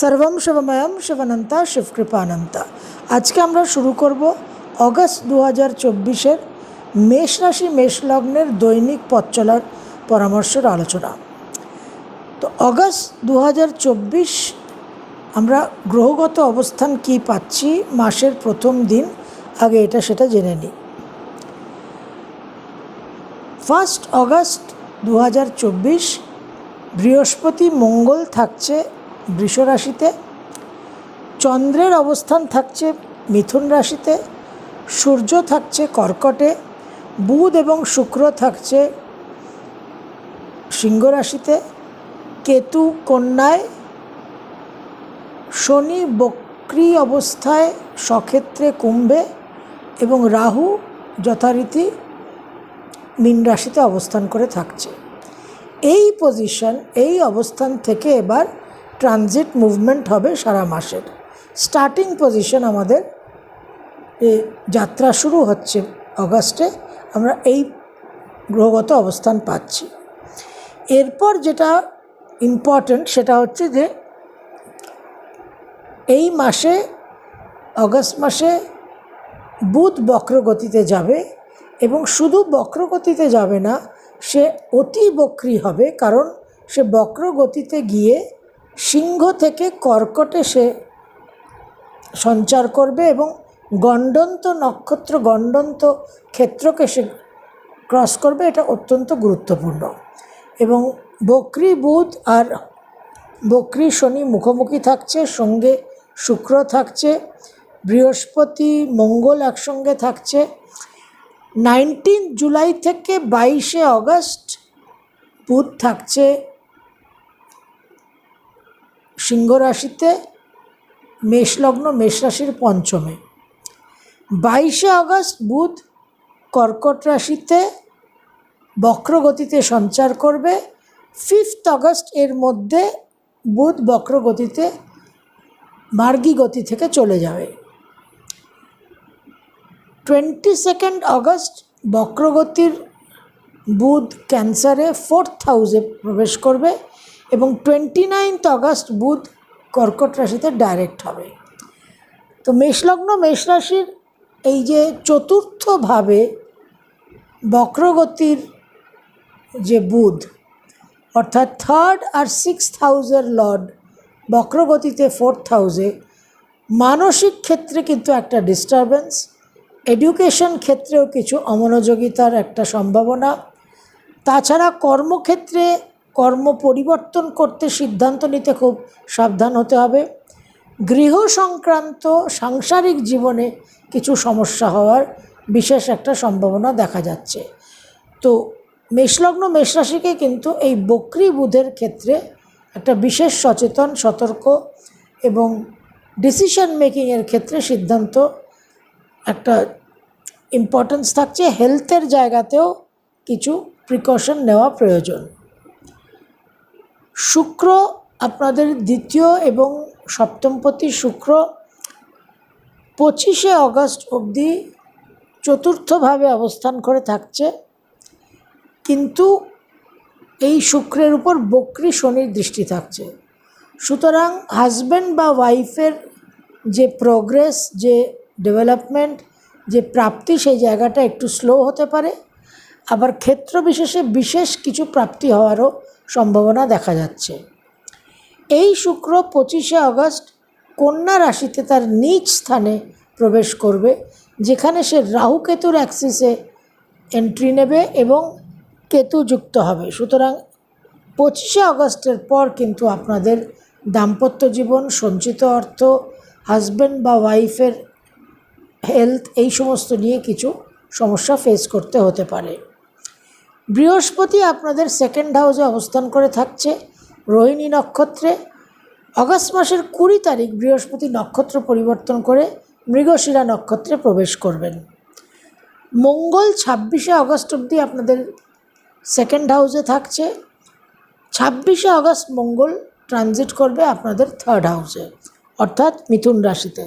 সর্বম শিবময়ম শিবানন্তা শিবকৃপানন্তা আজকে আমরা শুরু করব অগস্ট দু হাজার চব্বিশের মেষ রাশি, মেষ লগ্নের দৈনিক পথ চলার পরামর্শের আলোচনা। তো অগস্ট দু হাজার চব্বিশ আমরা গ্রহগত অবস্থান কি পাচ্ছি, মাসের প্রথম দিন? আগে এটা সেটা জেনে নিই। ফার্স্ট অগস্ট দু হাজার চব্বিশ বৃহস্পতি মঙ্গল থাকছে বৃষ রাশিতে চন্দ্রের অবস্থান থাকছে মিথুন রাশিতে, সূর্য থাকছে কর্কটে, বুধ এবং শুক্র থাকছে সিংহ রাশিতে, কেতু কন্যায়, শনি বক্রি অবস্থায় সক্ষেত্রে কুম্ভে এবং রাহু যথারীতি মীন রাশিতে অবস্থান করে থাকছে। এই পজিশন এই অবস্থান থেকে এবার ট্রানজিট মুভমেন্ট হবে সারা মাসের। স্টার্টিং পজিশন আমাদের এ যাত্রা শুরু হচ্ছে অগাস্টে, আমরা এই গ্রহগত অবস্থান পাচ্ছি। এরপর যেটা ইম্পর্ট্যান্ট সেটা হচ্ছে যে এই মাসে, অগস্ট মাসে বুধ বক্রগতিতে যাবে এবং শুধু বক্রগতিতে যাবে না, সে অতি বক্রী হবে কারণ সে বক্রগতিতে গিয়ে সিংহ থেকে কর্কটে সে সঞ্চার করবে এবং গণ্ডন্ত নক্ষত্র, গণ্ডন্ত ক্ষেত্রকে সে ক্রস করবে। এটা অত্যন্ত গুরুত্বপূর্ণ। এবং বক্রি বুধ আর বক্রি শনি মুখোমুখি থাকছে, সঙ্গে শুক্র থাকছে, বৃহস্পতি, মঙ্গল একসঙ্গে থাকছে। নাইনটিন জুলাই থেকে বাইশে অগস্ট বুধ থাকছে। সিংহ রাশিতে মেষলগ্ন, মেষ রাশির পঞ্চমে। বাইশে আগস্ট বুধ কর্কট রাশিতে বক্রগতিতে সঞ্চার করবে। ফিফথ আগস্ট এর মধ্যে বুধ বক্রগতিতে মার্গী গতি থেকে চলে যাবে। টোয়েন্টি সেকেন্ড আগস্ট বক্রগতির বুধ ক্যান্সারে ফোর্থ হাউসে প্রবেশ করবে। এবং টোয়েন্টি নাইনথ আগস্ট বুধ কর্কট রাশিতে ডাইরেক্ট হবে। তো মেষলগ্ন, মেষ রাশির এই যে চতুর্থভাবে বক্রগতির যে বুধ, অর্থাৎ থার্ড আর সিক্স হাউসের লর্ড বক্রগতিতে ফোর্থ হাউসে মানসিক ক্ষেত্রে কিন্তু একটা ডিস্টারবেন্স এডুকেশন ক্ষেত্রেও কিছু অমনোযোগিতার একটা সম্ভাবনা। তাছাড়া কর্মক্ষেত্রে কর্ম পরিবর্তন করতে সিদ্ধান্ত নিতে খুব সাবধান হতে হবে। গৃহ সংক্রান্ত সাংসারিক জীবনে কিছু সমস্যা হওয়ার বিশেষ একটা সম্ভাবনা দেখা যাচ্ছে। তো মেষলগ্ন মেষরাশিকে কিন্তু এই বক্রি বুধের ক্ষেত্রে একটা বিশেষ সচেতন, সতর্ক এবং ডিসিশন মেকিংয়ের ক্ষেত্রে সিদ্ধান্ত একটা ইম্পর্টেন্স থাকছে। হেলথের জায়গাতেও কিছু প্রিকশন নেওয়া প্রয়োজন। শুক্র আপনাদের দ্বিতীয় এবং সপ্তমপতি শুক্র পঁচিশে অগস্ট অবধি চতুর্থভাবে অবস্থান করে থাকছে। কিন্তু এই শুক্রের উপর বক্রি শনির দৃষ্টি থাকছে। সুতরাং হাজব্যান্ড বা ওয়াইফের যে প্রোগ্রেস, যে ডেভেলপমেন্ট, যে প্রাপ্তি, সেই জায়গাটা একটু স্লো হতে পারে। আবার ক্ষেত্র বিশেষে বিশেষ কিছু প্রাপ্তি হওয়ারও সম্ভাবনা দেখা যাচ্ছে। এই শুক্র পঁচিশে আগস্ট কন্যা রাশিতে তার নিজ স্থানে প্রবেশ করবে, যেখানে সে রাহু কেতুর অ্যাক্সিসে এন্ট্রি নেবে এবং কেতু যুক্ত হবে। সুতরাং পঁচিশে আগস্টের পর কিন্তু আপনাদের দাম্পত্য জীবন, সঞ্চিত অর্থ হাজব্যান্ড বা ওয়াইফের হেলথ এই সমস্ত নিয়ে কিছু সমস্যা ফেস করতে হতে পারে। বৃহস্পতি আপনাদের সেকেন্ড হাউসে অবস্থান করে থাকছে, রোহিণী নক্ষত্রে। অগস্ট মাসের কুড়ি তারিখ বৃহস্পতি নক্ষত্র পরিবর্তন করে মৃগশিরা নক্ষত্রে প্রবেশ করবেন। মঙ্গল ছাব্বিশে আগস্ট অবধি আপনাদের সেকেন্ড হাউসে থাকছে। ছাব্বিশে আগস্ট মঙ্গল ট্রানজিট করবে আপনাদের থার্ড হাউসে অর্থাৎ মিথুন রাশিতে।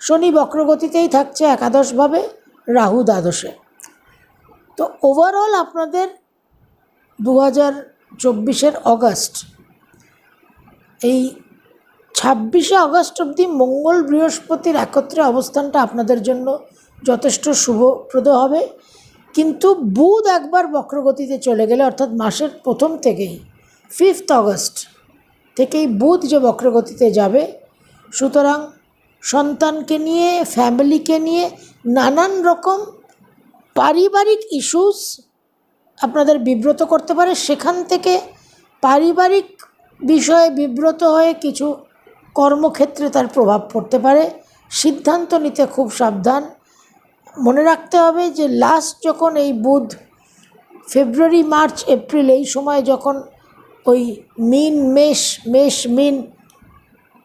শনি বক্রগতিতেই থাকছে একাদশভাবে, রাহু দ্বাদশে। তো ওভারঅল আপনাদের দু হাজার চব্বিশের অগাস্ট, এই ছাব্বিশে আগস্ট অবধি মঙ্গল বৃহস্পতির একত্রে অবস্থানটা আপনাদের জন্য যথেষ্ট শুভপ্রদ হবে। কিন্তু বুধ একবার বক্রগতিতে চলে গেলে, অর্থাৎ মাসের প্রথম থেকেই ফিফথ অগস্ট থেকেই বুধ যে বক্রগতিতে যাবে, সুতরাং সন্তানকে নিয়ে ফ্যামিলিকে নিয়ে নানান রকম পারিবারিক ইস্যুস আপনাদের বিব্রত করতে পারে, সেখান থেকে পারিবারিক বিষয়ে বিব্রত হয়ে কিছু কর্মক্ষেত্রে তার প্রভাব পড়তে পারে। সিদ্ধান্ত নিতে খুব সাবধান। মনে রাখতে হবে যে লাস্ট যখন এই বুধ, ফেব্রুয়ারি, মার্চ, এপ্রিল এই সময় যখন ওই মিন মেষ মেষ মিন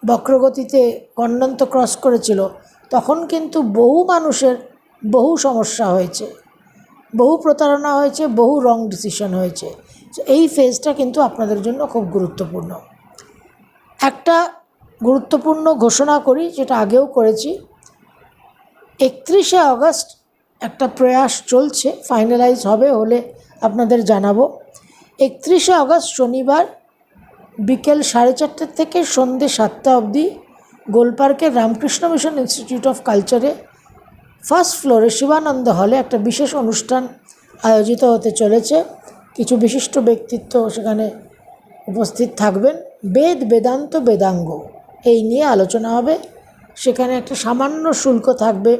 বক্রগতিতে গণ্ডন্ত ক্রস করেছিল, তখন কিন্তু বহু মানুষের বহু সমস্যা হয়েছে, বহু প্রতারণা হয়েছে, বহু রং ডিসিশন হয়েছে। এই ফেজটা কিন্তু আপনাদের জন্য খুব গুরুত্বপূর্ণ। একটা গুরুত্বপূর্ণ ঘোষণা করি, যেটা আগেও করেছি। একত্রিশে আগস্ট একটা প্রয়াস চলছে ফাইনালাইজ হবে হলে আপনাদের জানাব। একত্রিশে আগস্ট শনিবার বিকেল সাড়ে চারটের থেকে সন্ধে সাতটা অবধি গোলপার্কের রামকৃষ্ণ মিশন ইনস্টিটিউট অফ কালচারে ফার্স্ট ফ্লোরে শিবানন্দ হলে একটা বিশেষ অনুষ্ঠান আয়োজিত হতে চলেছে। কিছু বিশিষ্ট ব্যক্তিত্ব সেখানে উপস্থিত থাকবেন। বেদ বেদান্ত বেদাঙ্গ, এই নিয়ে আলোচনা হবে। সেখানে একটা সামান্য শুল্ক থাকবে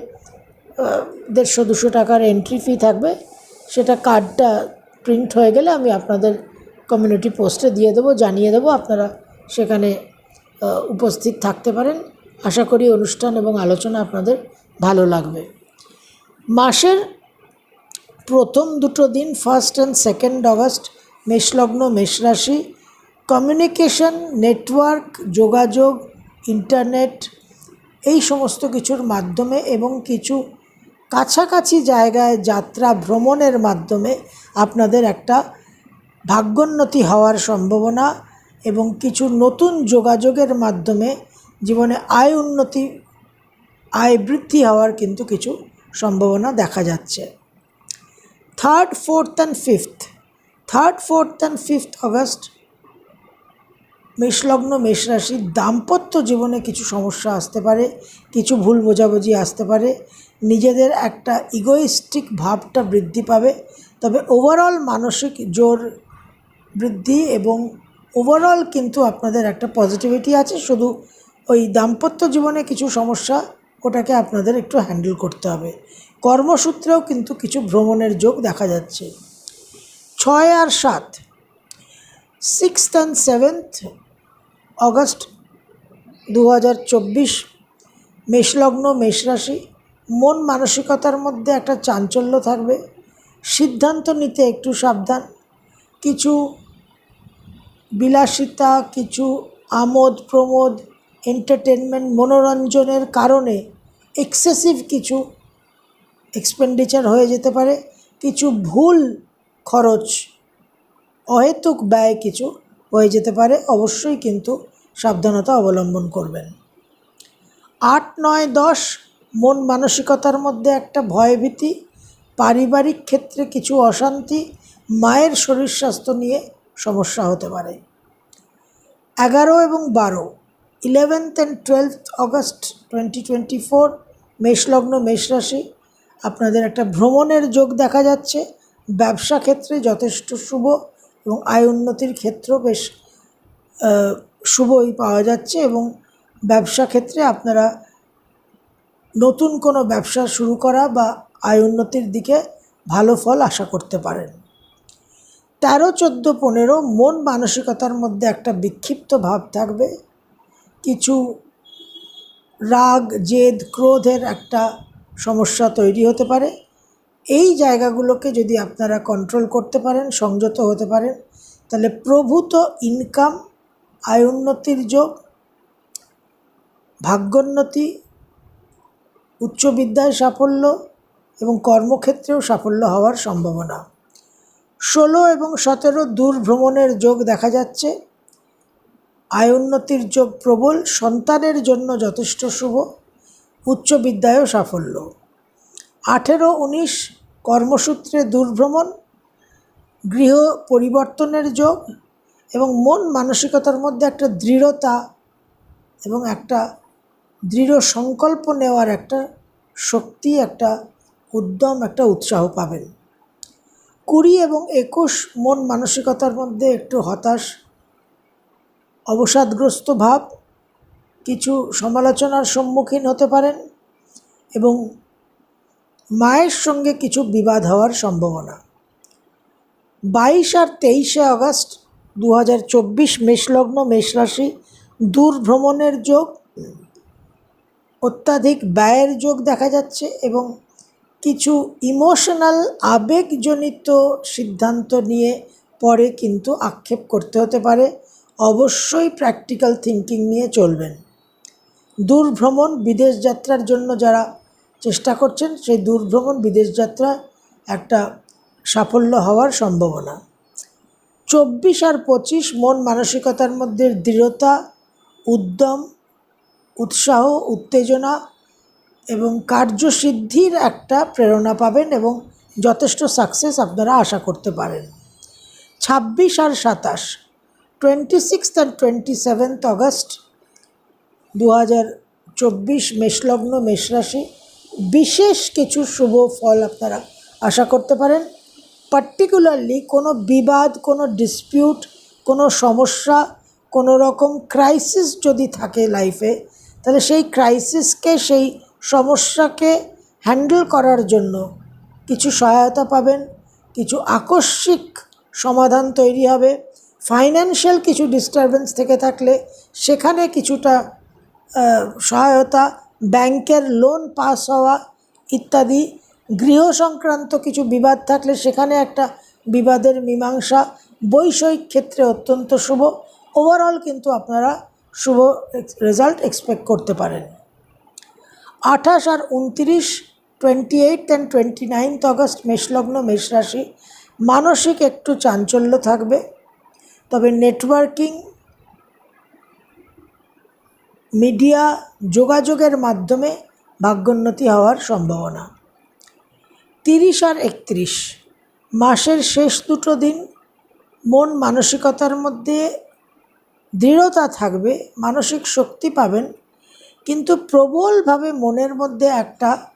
দেড়শো দুশো টাকার এন্ট্রি ফি থাকবে। সেটা কার্ডটা প্রিন্ট হয়ে গেলে আমি আপনাদের কমিউনিটি পোস্টে দিয়ে দেবো, জানিয়ে দেবো, আপনারা সেখানে উপস্থিত থাকতে পারেন। আশা করি অনুষ্ঠান এবং আলোচনা আপনাদের ভালো লাগবে। মাসের প্রথম দুটো দিন ফার্স্ট অ্যান্ড সেকেন্ড অগস্ট মেষলগ্ন, মেষরাশি কমিউনিকেশন নেটওয়ার্ক যোগাযোগ ইন্টারনেট এই সমস্ত কিছুর মাধ্যমে এবং কিছু কাছাকাছি জায়গায় যাত্রা ভ্রমণের মাধ্যমে আপনাদের একটা ভাগ্যোন্নতি হওয়ার সম্ভাবনা এবং কিছু নতুন যোগাযোগের মাধ্যমে জীবনে আয় উন্নতি আয় বৃদ্ধি হওয়ার কিন্তু কিছু সম্ভাবনা দেখা যাচ্ছে। Third fourth and fifth third fourth and fifth August মেষলগ্ন মেষরাশির দাম্পত্য জীবনে কিছু সমস্যা আসতে পারে, কিছু ভুল বোঝাবুঝি আসতে পারে। নিজেদের একটা ইগোইস্টিক ভাবটা বৃদ্ধি পাবে। তবে ওভারঅল মানসিক জোর বৃদ্ধি এবং ওভারঅল কিন্তু আপনাদের একটা পজিটিভিটি আছে। শুধু ওই দাম্পত্য জীবনে কিছু সমস্যা ওটাকে আপনাদের একটু হ্যান্ডেল করতে হবে। কর্মসূত্রেও কিন্তু কিছু ভ্রমণের যোগ দেখা যাচ্ছে। ছয় আর সাত সিক্সথ অ্যান্ড সেভেন্থ অগস্ট দু হাজার চব্বিশ, মেষলগ্ন, মেষরাশি, মন মানসিকতার মধ্যে একটা চাঞ্চল্য থাকবে। সিদ্ধান্ত নিতে একটু সাবধান। কিছু বিলাসিতা, কিছু আমোদ প্রমোদ এন্টারটেনমেন্ট মনোরঞ্জনের কারণে এক্সেসিভ কিছু এক্সপেন্ডিচার হয়ে যেতে পারে, কিছু ভুল খরচ, অহেতুক ব্যয় কিছু হয়ে যেতে পারে, অবশ্যই কিন্তু সাবধানতা অবলম্বন করবেন। আট, নয়, দশ, মন মানসিকতার মধ্যে একটা ভয়ভীতি, পারিবারিক ক্ষেত্রে কিছু অশান্তি, মায়ের শরীর স্বাস্থ্য নিয়ে সমস্যা হতে পারে। এগারো এবং বারো eleventh and twelfth August twenty twenty four মেষলগ্ন, মেষরাশি, আপনাদের একটা ভ্রমণের যোগ দেখা যাচ্ছে। ব্যবসা ক্ষেত্রে যথেষ্ট শুভ এবং আয় উন্নতির ক্ষেত্র বেশ শুভই পাওয়া যাচ্ছে এবং ব্যবসা ক্ষেত্রে আপনারা নতুন কোনো ব্যবসা শুরু করা বা আয় উন্নতির দিকে ভালো ফল আশা করতে পারেন। তেরো, চোদ্দ, পনেরো মন মানসিকতার মধ্যে একটা বিক্ষিপ্ত ভাব থাকবে। কিছু রাগ, জেদ, ক্রোধের একটা সমস্যা তৈরি হতে পারে। এই জায়গাগুলোকে যদি আপনারা কন্ট্রোল করতে পারেন, সংযত হতে পারেন, তাহলে প্রভূত ইনকাম আয় উন্নতির যোগ, ভাগ্যোন্নতি উচ্চ বিদ্যায় সাফল্য এবং কর্মক্ষেত্রেও সাফল্য হওয়ার সম্ভাবনা। ষোলো এবং সতেরো দূর ভ্রমণের যোগ দেখা যাচ্ছে। আয় উন্নতির যোগ প্রবল, সন্তানের জন্য যথেষ্ট শুভ, উচ্চ বিদ্যায়ও সাফল্য। আঠেরো উনিশ কর্মসূত্রে দূরভ্রমণ, গৃহ পরিবর্তনের যোগ এবং মন মানসিকতার মধ্যে একটা দৃঢ়তা এবং একটা দৃঢ় সংকল্প নেওয়ার একটা শক্তি, একটা উদ্যম, একটা উৎসাহ পাবেন। কুড়ি এবং একুশ মন মানসিকতার মধ্যে একটু হতাশ অবসাদগ্রস্ত ভাব, কিছু সমালোচনার সম্মুখীন হতে পারেন এবং মায়ের সঙ্গে কিছু বিবাদ হওয়ার সম্ভাবনা। বাইশ আর তেইশে আগস্ট দু হাজার চব্বিশ মেষলগ্ন মেষরাশি দূর ভ্রমণের যোগ, অত্যাধিক ব্যয়ের যোগ দেখা যাচ্ছে এবং কিছু ইমোশনাল আবেগজনিত সিদ্ধান্ত নিয়ে পরে কিন্তু আক্ষেপ করতে হতে পারে। অবশ্যই প্র্যাকটিক্যাল থিঙ্কিং নিয়ে চলবেন। দূর ভ্রমণ বিদেশ যাত্রার জন্য যারা চেষ্টা করছেন, সেই দূর ভ্রমণ বিদেশ যাত্রা একটা সাফল্য হওয়ার সম্ভাবনা। চব্বিশ আর পঁচিশ মন মানসিকতার মধ্যে দৃঢ়তা, উদ্যম, উৎসাহ, উত্তেজনা এবং কার্যসিদ্ধির একটা প্রেরণা পাবেন এবং যথেষ্ট সাকসেস আপনারা আশা করতে পারেন। ছাব্বিশ আর সাতাশ twenty sixth and twenty seventh August দু হাজার চব্বিশ মেষলগ্ন, মেষরাশি, বিশেষ কিছু শুভ ফল আপনারা আশা করতে পারেন। পার্টিকুলারলি কোনো বিবাদ, কোনো ডিসপিউট কোনো সমস্যা, কোনো রকম ক্রাইসিস যদি থাকে লাইফে তাহলে সেই ক্রাইসিসকে সেই সমস্যাকে হ্যান্ডেল করার জন্য কিছু সহায়তা পাবেন, কিছু আকস্মিক সমাধান তৈরি হবে। ফাইন্যান্সিয়াল কিছু ডিস্টারবেন্স থেকে থাকলে সেখানে কিছুটা সহায়তা ব্যাংকের লোন পাস হওয়া ইত্যাদি, গৃহ সংক্রান্ত কিছু বিবাদ থাকলে সেখানে একটা বিবাদের মীমাংসা, বৈষয়িক ক্ষেত্রে অত্যন্ত শুভ। ওভারঅল কিন্তু আপনারা শুভ রেজাল্ট এক্সপেক্ট করতে পারেন। আঠাশ আর উনত্রিশ twenty eight and twenty ninth August মেষলগ্ন মেষরাশি, মানসিক একটু চাঞ্চল্য থাকবে। তবে নেটওয়ার্কিং মিডিয়া যোগাযোগের মাধ্যমে ভাগ্যোন্নতি হওয়ার সম্ভাবনা। তিরিশ আর একত্রিশ, মাসের শেষ দুটো দিন মন মানসিকতার মধ্যে দৃঢ়তা থাকবে, মানসিক শক্তি পাবেন, কিন্তু প্রবলভাবে মনের মধ্যে একটা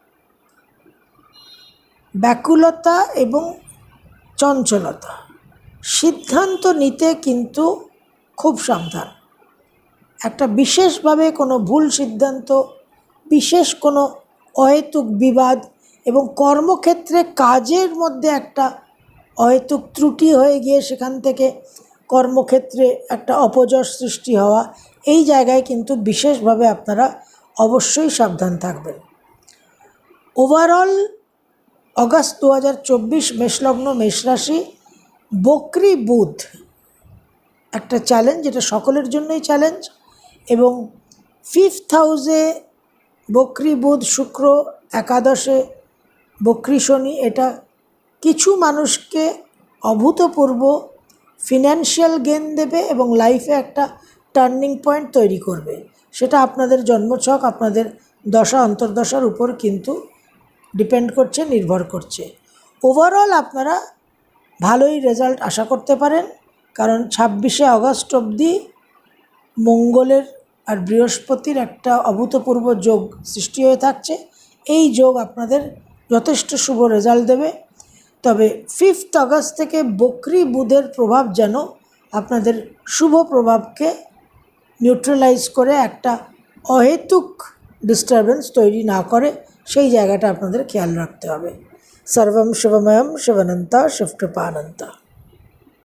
ব্যাকুলতা এবং চঞ্চলতা। সিদ্ধান্ত নিতে কিন্তু খুব সাবধান। একটা বিশেষভাবে কোনো ভুল সিদ্ধান্ত, বিশেষ কোনো অহেতুক বিবাদ এবং কর্মক্ষেত্রে কাজের মধ্যে একটা অহেতুক ত্রুটি হয়ে গিয়ে সেখান থেকে কর্মক্ষেত্রে একটা অপযশ সৃষ্টি হওয়া, এই জায়গায় কিন্তু বিশেষভাবে আপনারা অবশ্যই সাবধান থাকবেন। ওভারঅল অগাস্ট দু হাজার চব্বিশ মেষলগ্ন মেষরাশি বকরি বুধ একটা চ্যালেঞ্জ যেটা সকলের জন্যই চ্যালেঞ্জ এবং ফিফথ হাউসে বকরি বুধ, শুক্র, একাদশে বকরি শনি, এটা কিছু মানুষকে অভূতপূর্ব ফিনান্সিয়াল গেন দেবে এবং লাইফে একটা টার্নিং পয়েন্ট তৈরি করবে। সেটা আপনাদের জন্মছক, আপনাদের দশা, অন্তর্দশার উপর কিন্তু ডিপেন্ড করছে, নির্ভর করছে। ওভারঅল আপনারা ভালোই রেজাল্ট আশা করতে পারেন, কারণ ছাব্বিশে আগস্ট অবধি মঙ্গলের আর বৃহস্পতির একটা অভূতপূর্ব যোগ সৃষ্টি হয়ে থাকছে। এই যোগ আপনাদের যথেষ্ট শুভ রেজাল্ট দেবে। তবে ফিফথ আগস্ট থেকে বকরি বুধের প্রভাব যেন আপনাদের শুভ প্রভাবকে নিউট্রালাইজ করে, একটা অহেতুক ডিস্টারবেন্স তৈরি না করে, সেই জায়গাটা আপনাদের খেয়াল রাখতে হবে। সর্বম শিবময়ম শিবানন্তা শিবকৃপানন্তা